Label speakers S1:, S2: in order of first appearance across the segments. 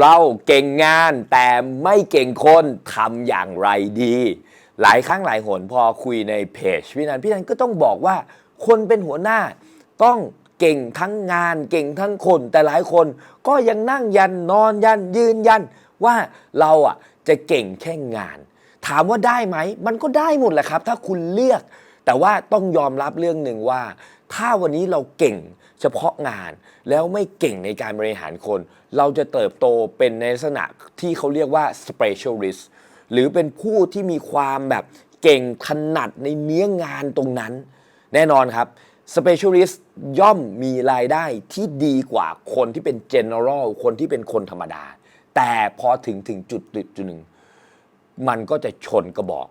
S1: เราเก่งงานแต่ไม่เก่งคนทำอย่างไรดี หลายครั้งหลายหนพอคุยในเพจพี่นันพี่นันก็ต้องบอกว่าคนเป็นหัวหน้า ต้องเก่งทั้งงานเก่งทั้งคน แต่หลายคนก็ยังนั่งยันนอนยันยืนยัน ว่าเราอะจะเก่งแค่งาน ถามว่าได้ไหม มันก็ได้หมดแหละครับ ถ้าคุณเลือก แต่ว่าต้องยอมรับเรื่องหนึ่งว่า ถ้าวันนี้เราเก่งเฉพาะงานแล้วไม่เก่งในการบริหารคน เราจะเติบโตเป็นในลักษณะที่เขาเรียกว่า specialist หรือเป็นผู้ที่มีความแบบเก่งถนัดในเนื้องานตรงนั้น แน่นอนครับ specialist ย่อมมีรายได้ที่ดีกว่าคนที่เป็น general คนที่เป็นคนธรรมดา แต่พอถึงถึงจุดจุดหนึ่ง มันก็จะชนกระบอก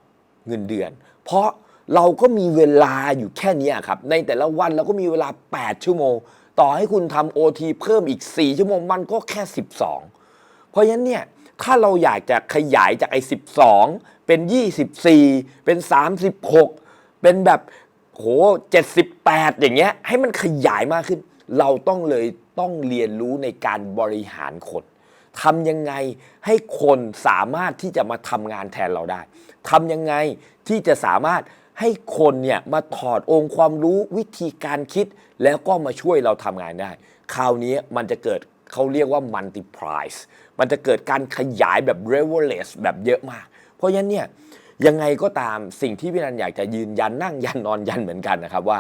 S1: เงินเดือน เพราะ เราก็มีเวลาอยู่แค่นี้ครับ ในแต่ละวันเราก็มีเวลา 8 ชั่วโมง ต่อให้คุณทำโอทีเพิ่มอีก 4 ชั่วโมงมันก็แค่ 12 เพราะฉะนั้นเนี่ยถ้าเราอยากจะขยายจากไอ้ 12 เป็น 24 เป็น 36 เป็นแบบโห78 อย่างเงี้ย ให้มันขยายมากขึ้น เราต้องเลยต้องเรียนรู้ในการบริหารคนทำยังไงให้คนสามารถที่จะมาทำงานแทนเราได้ทำยังไงที่จะสามารถ ให้คนเนี่ยมาถอดองค์ความรู้วิธีการคิด แล้วก็มาช่วยเราทำงานได้ คราวนี้มันจะเกิดเขาเรียกว่า multiplies มันจะเกิดการขยายแบบ r e v o l u t แบบเยอะมาก เพราะฉะนั้นเนี่ยยังไงก็ตามสิ่งที่พี่นันอยากจะยืนยันนั่งยันนอนยันเหมือนกันนะครับว่า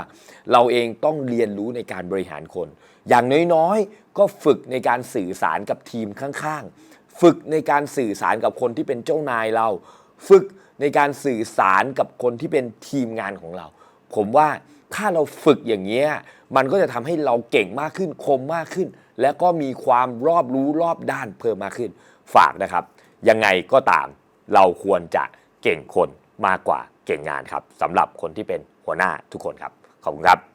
S1: เราเองต้องเรียนรู้ในการบริหารคน อย่างน้อยๆ ก็ฝึกในการสื่อสารกับทีมข้างๆ ฝึกในการสื่อสารกับคนที่เป็นเจ้านายเรา ฝึกในการสื่อสารกับคนที่เป็นทีมงานของเรา ผมว่าถ้าเราฝึกอย่างนี้ยมันก็จะทำให้เราเก่งมากขึ้นคมมากขึ้น และก็มีความรอบรู้รอบด้านเพิ่มมากขึ้น ฝากนะครับ ยังไงก็ตาม เราควรจะเก่งคนมากกว่าเก่งงานครับสำหรับคนที่เป็นหัวหน้าทุกคนครับ ขอบคุณครับ